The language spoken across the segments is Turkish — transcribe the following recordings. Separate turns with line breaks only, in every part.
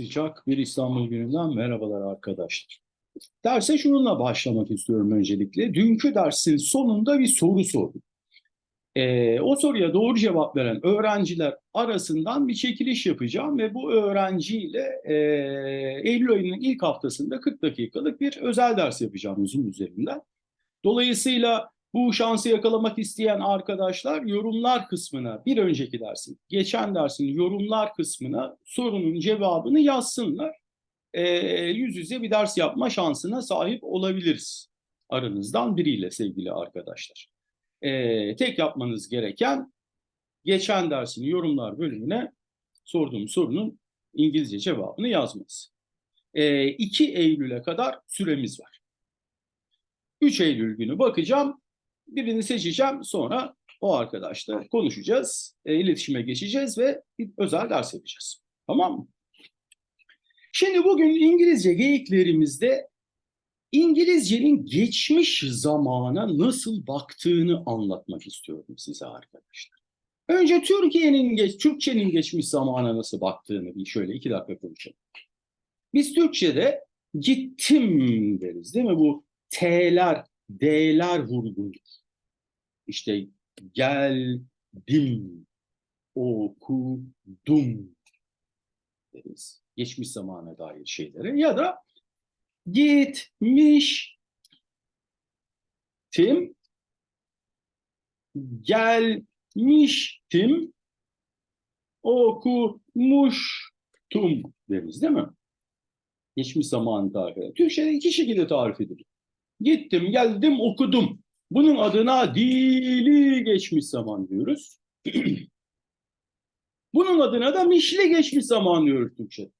Sıcak bir İstanbul gününden merhabalar arkadaşlar. Derse şununla başlamak istiyorum öncelikle. Dünkü dersin sonunda bir soru sordum. Ee, o soruya doğru cevap veren öğrenciler arasından bir çekiliş yapacağım ve bu öğrenciyle e, Eylül ayının ilk haftasında 40 dakikalık bir özel ders yapacağım uzun üzerinden. Dolayısıyla bu şansı yakalamak isteyen arkadaşlar yorumlar kısmına bir önceki dersin, geçen dersin yorumlar kısmına sorunun cevabını yazsınlar. Ee, yüz yüze bir ders yapma şansına sahip olabiliriz aranızdan biriyle sevgili arkadaşlar. Ee, tek yapmanız gereken geçen dersin yorumlar bölümüne sorduğum sorunun İngilizce cevabını yazmanız. Ee, 2 Eylül'e kadar süremiz var. 3 Eylül günü bakacağım. Birini seçeceğim. Sonra o arkadaşla konuşacağız. E, iletişime geçeceğiz ve bir özel ders yapacağız. Tamam mı? Şimdi bugün İngilizce geyiklerimizde İngilizcenin geçmiş zamana nasıl baktığını anlatmak istiyorum size arkadaşlar. Önce Türkiye'nin geç, Türkçenin geçmiş zamana nasıl baktığını bir şöyle iki dakika konuşalım. Biz Türkçe'de gittim deriz değil mi? Bu T'ler, D'ler vurguludur. İşte geldim, okudum deriz. Geçmiş zamana dair şeylere. Ya da gitmiştim, gelmiştim, okumuştum deriz değil mi? Geçmiş zamanı tarif eder. Türkçe'de iki şekilde tarif edilir. Gittim, geldim, okudum. Bunun adına dili geçmiş zaman diyoruz. Bunun adına da mişli geçmiş zaman diyoruz Türkçe'de.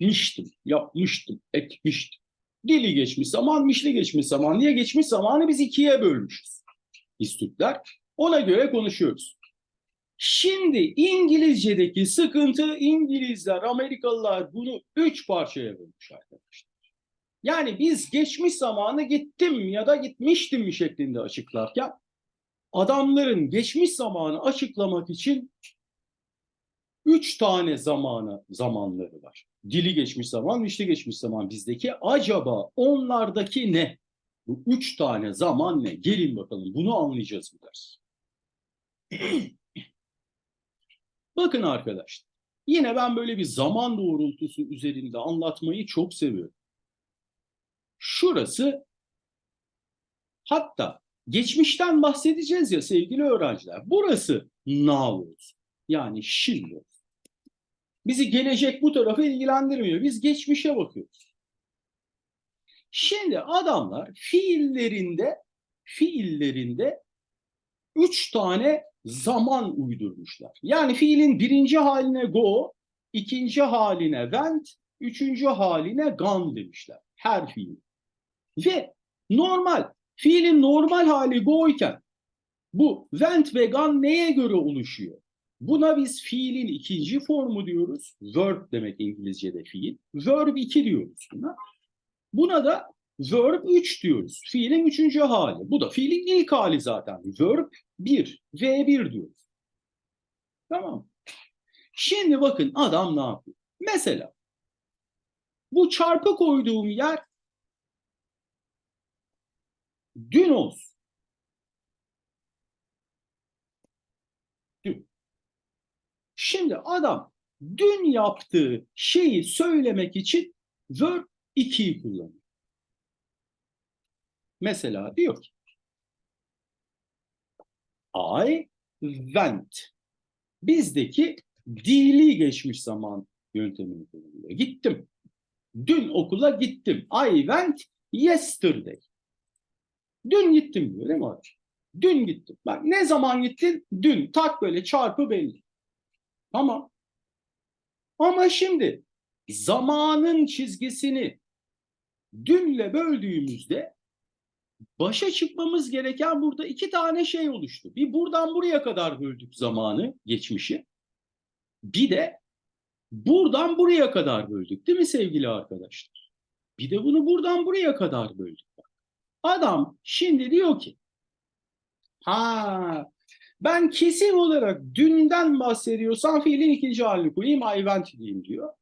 Miştim, yapmıştım, etmiştim. Dili geçmiş zaman, mişli geçmiş zaman diye geçmiş zamanı biz ikiye bölmüşüz. Biz Türkler. Ona göre konuşuyoruz. Şimdi İngilizce'deki sıkıntı İngilizler, Amerikalılar bunu üç parçaya bölmüş arkadaşlar. Yani biz geçmiş zamanı gittim ya da gitmiştim mi şeklinde açıklarken adamların geçmiş zamanı açıklamak için üç tane zamanı zamanları var. Dili geçmiş zaman, işli geçmiş zaman bizdeki. Acaba onlardaki ne? Bu üç tane zaman ne? Gelin bakalım bunu anlayacağız bu ders. Bakın arkadaşlar. Yine ben böyle bir zaman doğrultusu üzerinde anlatmayı çok seviyorum. Şurası hatta geçmişten bahsedeceğiz ya sevgili öğrenciler. Burası now. Yani şimdi. Bizi gelecek bu tarafı ilgilendirmiyor. Biz geçmişe bakıyoruz. Şimdi adamlar fiillerinde fiillerinde üç tane zaman uydurmuşlar. Yani fiilin birinci haline go, ikinci haline went, üçüncü haline gone demişler. Her fiil. Ve normal, fiilin normal hali go bu went ve gone neye göre oluşuyor? Buna biz fiilin ikinci formu diyoruz. Verb demek İngilizce'de fiil. Verb 2 diyoruz buna. Buna da verb 3 diyoruz. Fiilin üçüncü hali. Bu da fiilin ilk hali zaten. Verb 1. V1 diyoruz. Tamam. Şimdi bakın adam ne yapıyor? Mesela bu çarpı koyduğum yer dün olsun. Dün. Şimdi adam dün yaptığı şeyi söylemek için verb 2'yi kullanıyor. Mesela diyor ki I went. Bizdeki dili geçmiş zaman yöntemini kullanıyor. Gittim. Dün okula gittim. I went yesterday. Dün gittim diyor değil mi abi? Dün gittim. Bak ne zaman gittin? Dün. Tak böyle çarpı belli. Tamam. Ama şimdi zamanın çizgisini dünle böldüğümüzde başa çıkmamız gereken burada iki tane şey oluştu. Bir buradan buraya kadar böldük zamanı, geçmişi. Bir de buradan buraya kadar böldük değil mi sevgili arkadaşlar? Bir de bunu buradan buraya kadar böldük. Adam şimdi diyor ki ha ben kesin olarak dünden bahsediyorsam fiilin ikinci halini koyayım I went diyeyim diyor.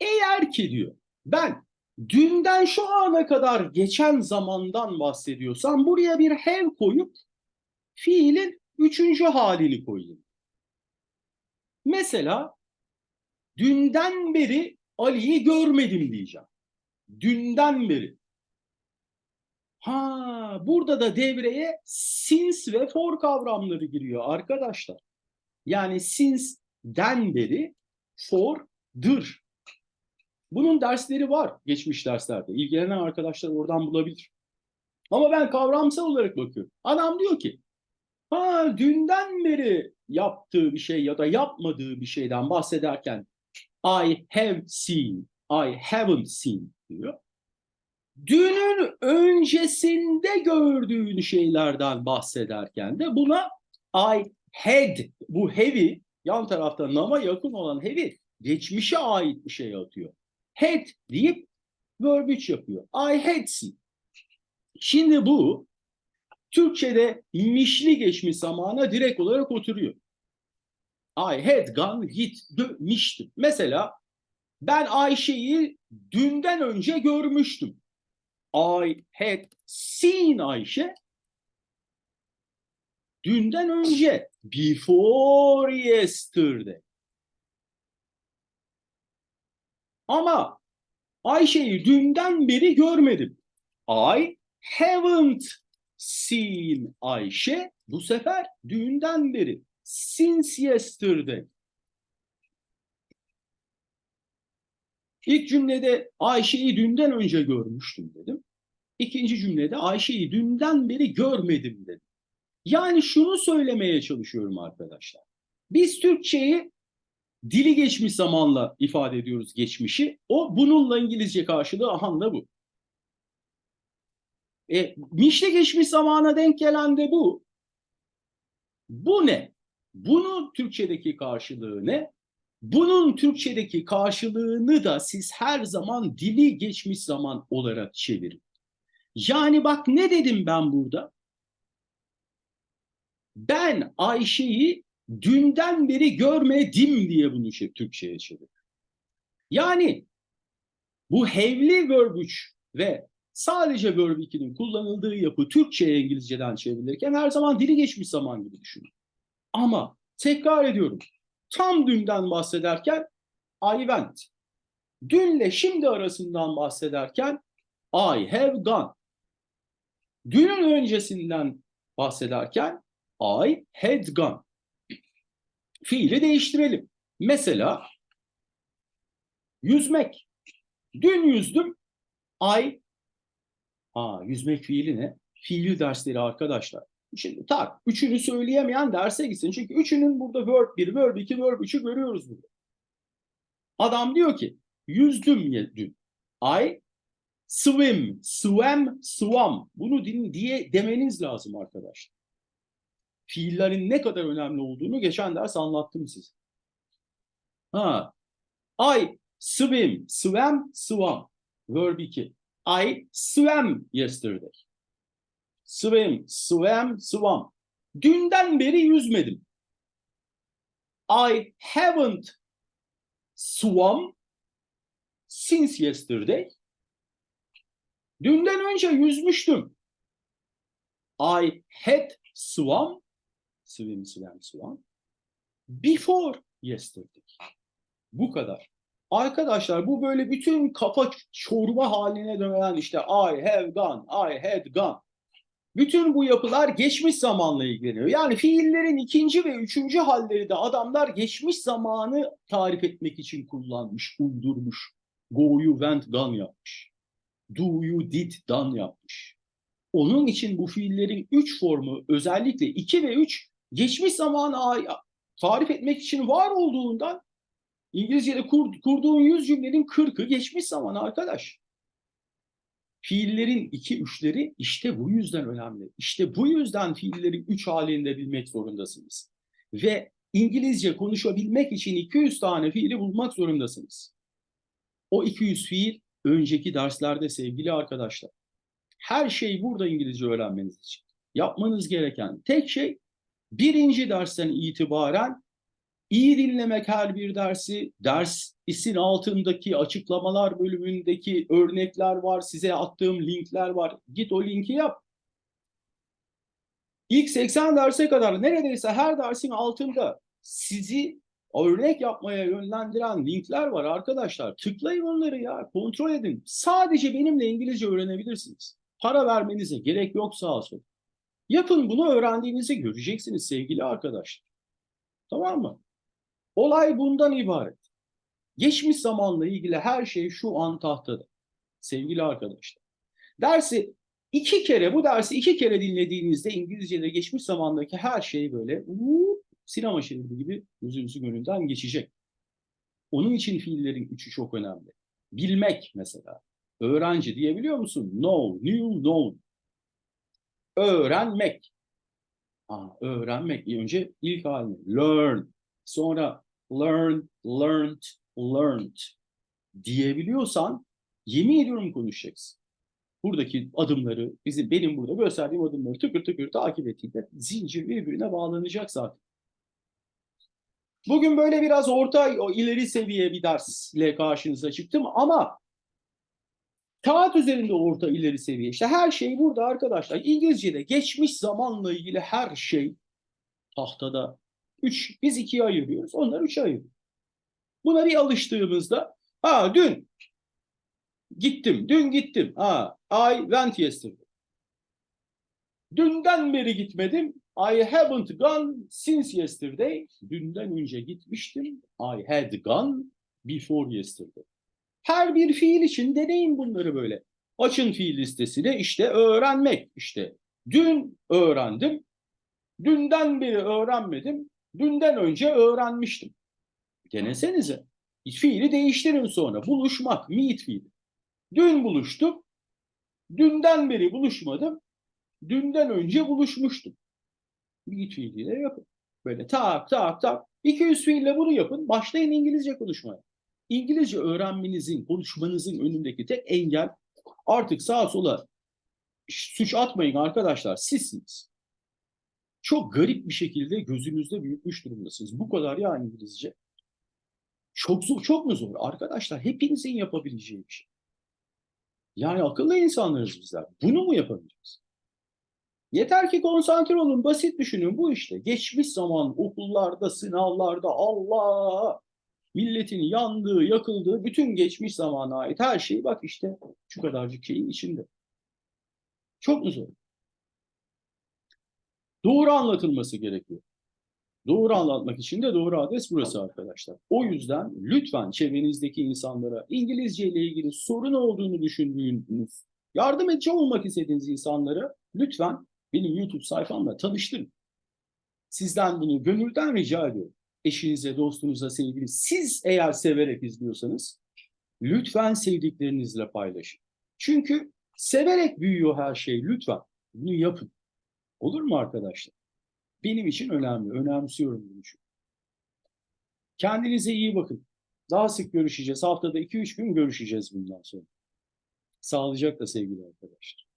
Eğer ki diyor ben dünden şu ana kadar geçen zamandan bahsediyorsam buraya bir have koyup fiilin üçüncü halini koyayım. Mesela dünden beri Ali'yi görmedim diyeceğim. Dünden beri. Ha, burada da devreye since ve for kavramları giriyor arkadaşlar. Yani since'den beri for'dır. Bunun dersleri var geçmiş derslerde. İlgilenen arkadaşlar oradan bulabilir. Ama ben kavramsal olarak bakıyorum. Adam diyor ki ha dünden beri yaptığı bir şey ya da yapmadığı bir şeyden bahsederken I have seen, I haven't seen diyor. Dünün öncesinde gördüğün şeylerden bahsederken de buna I had, bu heavy, yan tarafta nama yakın olan heavy, geçmişe ait bir şey atıyor. Had deyip verb 3 yapıyor. I had seen. Şimdi bu Türkçe'de mişli geçmiş zamana direkt olarak oturuyor. I had gone, gitmiştim. Mesela ben Ayşe'yi dünden önce görmüştüm. I had seen Ayşe dünden önce before yesterday. Ama Ayşe'yi dünden beri görmedim. I haven't seen Ayşe bu sefer dünden beri since yesterday. İlk cümlede Ayşe'yi dünden önce görmüştüm dedim. İkinci cümlede Ayşe'yi dünden beri görmedim dedim. Yani şunu söylemeye çalışıyorum arkadaşlar. Biz Türkçeyi dili geçmiş zamanla ifade ediyoruz geçmişi. O bununla İngilizce karşılığı ahanla bu. E, mişli geçmiş zamana denk gelen de bu. Bu ne? Bunun Türkçedeki karşılığı ne? Bunun Türkçedeki karşılığını da siz her zaman dili geçmiş zaman olarak çevirin. Yani bak ne dedim ben burada? Ben Ayşe'yi dünden beri görmedim diye bunu şey, Türkçe'ye çevir. Yani bu hevli verb 3 ve sadece verb 2'nin kullanıldığı yapı Türkçe'ye İngilizceden çevrilirken her zaman dili geçmiş zaman gibi düşünün. Ama tekrar ediyorum. Tam dünden bahsederken I went. Dünle şimdi arasından bahsederken I have gone. Dünün öncesinden bahsederken I had gone. Fiili değiştirelim. Mesela yüzmek. Dün yüzdüm. I Aa, yüzmek fiili ne? Fiili dersleri arkadaşlar. Şimdi tak, üçünü söyleyemeyen derse gitsin. Çünkü üçünün burada verb 1, verb 2, verb 3'ü görüyoruz burada. Adam diyor ki, yüzdüm dün. I swim, swam, swam. Bunu din diye demeniz lazım arkadaşlar. Fiillerin ne kadar önemli olduğunu geçen ders anlattım size. Ha. I swim, swam, swam. Verb 2. I swam yesterday. Swim, swam, swam. Dünden beri yüzmedim. I haven't swum since yesterday. Dünden önce yüzmüştüm. I had swum, swim, swam, swam, before yesterday. Bu kadar. Arkadaşlar bu böyle bütün kafa çorba haline dönen işte I have gone, I had gone. Bütün bu yapılar geçmiş zamanla ilgileniyor. Yani fiillerin ikinci ve üçüncü halleri de adamlar geçmiş zamanı tarif etmek için kullanmış, uydurmuş. Go you went gone yapmış. Do you did done yapmış. Onun için bu fiillerin üç formu özellikle iki ve üç geçmiş zamanı tarif etmek için var olduğundan İngilizce'de kur, kurduğun yüz cümlenin kırkı geçmiş zaman arkadaş. Fiillerin iki üçleri işte bu yüzden önemli. İşte bu yüzden fiilleri üç halinde bilmek zorundasınız. Ve İngilizce konuşabilmek için 200 tane fiili bulmak zorundasınız. O 200 fiil önceki derslerde sevgili arkadaşlar. Her şey burada İngilizce öğrenmeniz için. Yapmanız gereken tek şey birinci dersten itibaren iyi dinlemek her bir dersi, ders isin altındaki açıklamalar bölümündeki örnekler var, size attığım linkler var. Git o linki yap. İlk 80 derse kadar neredeyse her dersin altında sizi örnek yapmaya yönlendiren linkler var arkadaşlar. Tıklayın onları ya, kontrol edin. Sadece benimle İngilizce öğrenebilirsiniz. Para vermenize gerek yok sağa sola. Yapın bunu öğrendiğinizi göreceksiniz sevgili arkadaşlar. Tamam mı? Olay bundan ibaret. Geçmiş zamanla ilgili her şey şu an tahtada. Sevgili arkadaşlar. Dersi iki kere, bu dersi iki kere dinlediğinizde İngilizce'de geçmiş zamandaki her şey böyle uuu, sinema şeridi gibi gözünüzün önünden geçecek. Onun için fiillerin üçü çok önemli. Bilmek mesela. Öğrenci diyebiliyor musun? Know, knew, known. Öğrenmek. Aa, öğrenmek. Önce ilk halini. Learn. Sonra learn, learned, learned diyebiliyorsan yemin ediyorum konuşacaksın. Buradaki adımları, bizim benim burada gösterdiğim adımları tıkır tıkır takip ettiğinde zincir birbirine bağlanacak zaten. Bugün böyle biraz orta o ileri seviye bir dersle karşınıza çıktım ama kağıt üzerinde orta ileri seviye. İşte her şey burada arkadaşlar. İngilizce'de geçmiş zamanla ilgili her şey tahtada. Üç, biz ikiye ayırıyoruz. Onlar üçe ayırıyor. Buna bir alıştığımızda ha dün gittim. Dün gittim. Ha I went yesterday. Dünden beri gitmedim. I haven't gone since yesterday. Dünden önce gitmiştim. I had gone before yesterday. Her bir fiil için deneyin bunları böyle. Açın fiil listesine işte öğrenmek işte. Dün öğrendim. Dünden beri öğrenmedim. Dünden önce öğrenmiştim. Denesenize. Fiili değiştirin sonra. Buluşmak, meet fiili. Dün buluştuk. Dünden beri buluşmadım. Dünden önce buluşmuştum. Meet fiiliyle yapın. Böyle tak tak tak. 200 fiille bunu yapın. Başlayın İngilizce konuşmaya. İngilizce öğrenmenizin, konuşmanızın önündeki tek engel artık sağa sola suç atmayın arkadaşlar. Sizsiniz. Çok garip bir şekilde gözünüzde büyütmüş durumdasınız. Bu kadar ya İngilizce. Çok zor, çok mu zor? Arkadaşlar hepinizin yapabileceği bir şey. Yani akıllı insanlarız bizler. Bunu mu yapabileceğiz? Yeter ki konsantre olun, basit düşünün bu işte. Geçmiş zaman okullarda, sınavlarda Allah milletin yandığı, yakıldığı bütün geçmiş zamana ait her şey bak işte şu kadarcık şeyin içinde. Çok mu zor? Doğru anlatılması gerekiyor. Doğru anlatmak için de doğru adres burası arkadaşlar. O yüzden lütfen çevrenizdeki insanlara İngilizce ile ilgili sorun olduğunu düşündüğünüz, yardım edici olmak istediğiniz insanlara lütfen benim YouTube sayfamla tanıştırın. Sizden bunu gönülden rica ediyorum. Eşinize, dostunuza, sevgilinize, siz eğer severek izliyorsanız lütfen sevdiklerinizle paylaşın. Çünkü severek büyüyor her şey lütfen. Bunu yapın. Olur mu arkadaşlar? Benim için önemli. Önemsiyorum bunu çünkü. Kendinize iyi bakın. Daha sık görüşeceğiz. Haftada 2-3 gün görüşeceğiz bundan sonra. Sağlıcakla sevgili arkadaşlar.